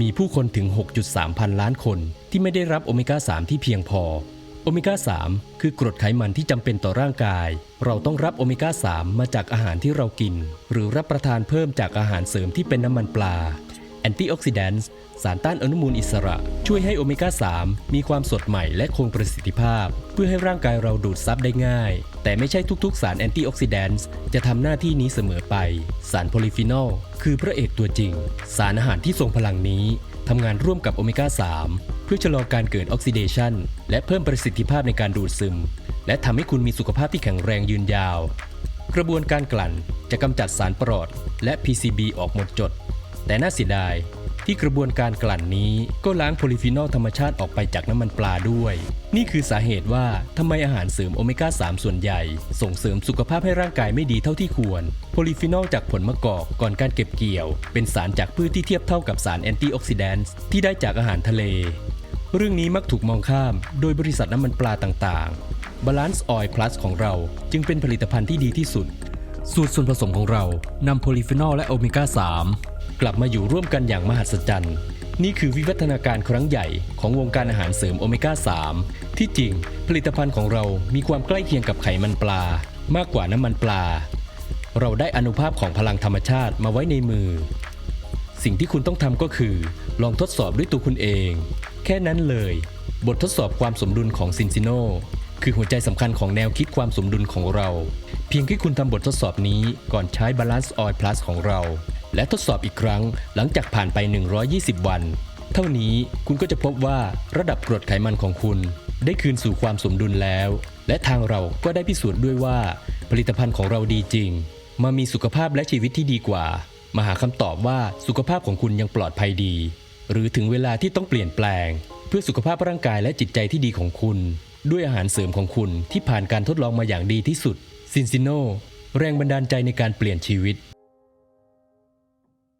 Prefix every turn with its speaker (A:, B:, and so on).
A: มีผู้คนถึง 6.3 พันล้านคนที่ไม่ได้รับโอเมก้า 3 ที่เพียงพอ โอเมก้า 3 คือกรดไขมันที่จำเป็นต่อร่างกาย เราต้องรับโอเมก้า 3 มาจากอาหารที่เรากิน หรือรับประทานเพิ่มจากอาหารเสริมที่เป็นน้ำมันปลา แอนตี้ออกซิแดนต์สารต้านอนุมูลอิสระ ช่วยให้โอเมก้า 3 มีความสดใหม่และคงประสิทธิภาพ เพื่อให้ร่างกายเราดูดซับได้ง่าย แต่ไม่ใช่ทุกๆ สารแอนตี้ออกซิแดนต์จะทำหน้าที่นี้เสมอไป สารโพลีฟีนอลคือพระเอกตัวจริง สารอาหารที่ทรงพลังนี้ทำงานร่วมกับโอเมก้า 3 เพื่อชะลอการเกิดออกซิเดชันและเพิ่มประสิทธิภาพในการดูดซึม และทำให้คุณมีสุขภาพที่แข็งแรงยืนยาว กระบวนการกลั่นจะกำจัดสารปรอด และ PCB ออกหมดจด แต่น่าเสียดายที่กระบวนการกลั่นนี้ก็ล้างโพลีฟีนอลธรรมชาติออกไปจากน้ำมันปลาด้วย นี่คือสาเหตุว่าทำไมอาหารเสริมโอเมก้า 3 ส่วนใหญ่ ส่งเสริมสุขภาพให้ร่างกายไม่ดีเท่าที่ควร โพลีฟีนอลจากผลมะกอกก่อนการเก็บเกี่ยว เป็นสารจากพืชที่เทียบเท่ากับสารแอนตี้ออกซิแดนต์ที่ได้จากอาหารทะเล เรื่องนี้มักถูกมองข้ามโดยบริษัทน้ำมันปลาต่างๆ Balance Oil Plus ของเราจึงเป็นผลิตภัณฑ์ที่ดีที่สุด สูตรส่วนผสมของเรานำโพลีฟีนอลและโอเมก้า 3 กลับมาอยู่ร่วมกันอย่างมหัศจรรย์ นี่คือวิวัฒนาการครั้งใหญ่ของวงการอาหารเสริมโอเมก้า 3 ที่จริงผลิตภัณฑ์ของเรามีความใกล้เคียงกับไขมันปลา มากกว่าน้ำมันปลา เราได้อนุภาพของพลังธรรมชาติมาไว้ในมือ สิ่งที่คุณต้องทำก็คือ ลองทดสอบด้วยตัวคุณเอง แค่นั้นเลย บททดสอบความสมดุลของซินซิโนคือหัวใจสำคัญของแนวคิดความสมดุลของเรา เพียงแค่คุณทำบททดสอบนี้ก่อนใช้ Balance Oil Plus ของเรา และทดสอบอีกครั้งหลังจากผ่านไป 120 วัน เท่านี้คุณก็จะพบว่าระดับกรดไขมันของคุณ ได้คืนสู่ความสมดุลแล้ว และทางเราก็ได้พิสูจน์ด้วยว่า ผลิตภัณฑ์ของเราดีจริง มามีสุขภาพและชีวิตที่ดีกว่า มาหาคำตอบว่าสุขภาพของคุณยังปลอดภัยดี หรือถึงเวลาที่ต้องเปลี่ยนแปลง เพื่อสุขภาพร่างกายและจิตใจที่ดีของคุณ ด้วยอาหารเสริมของคุณที่ผ่านการทดลองมาอย่างดีที่สุดซินซิโนแรงบันดาลใจในการเปลี่ยนชีวิต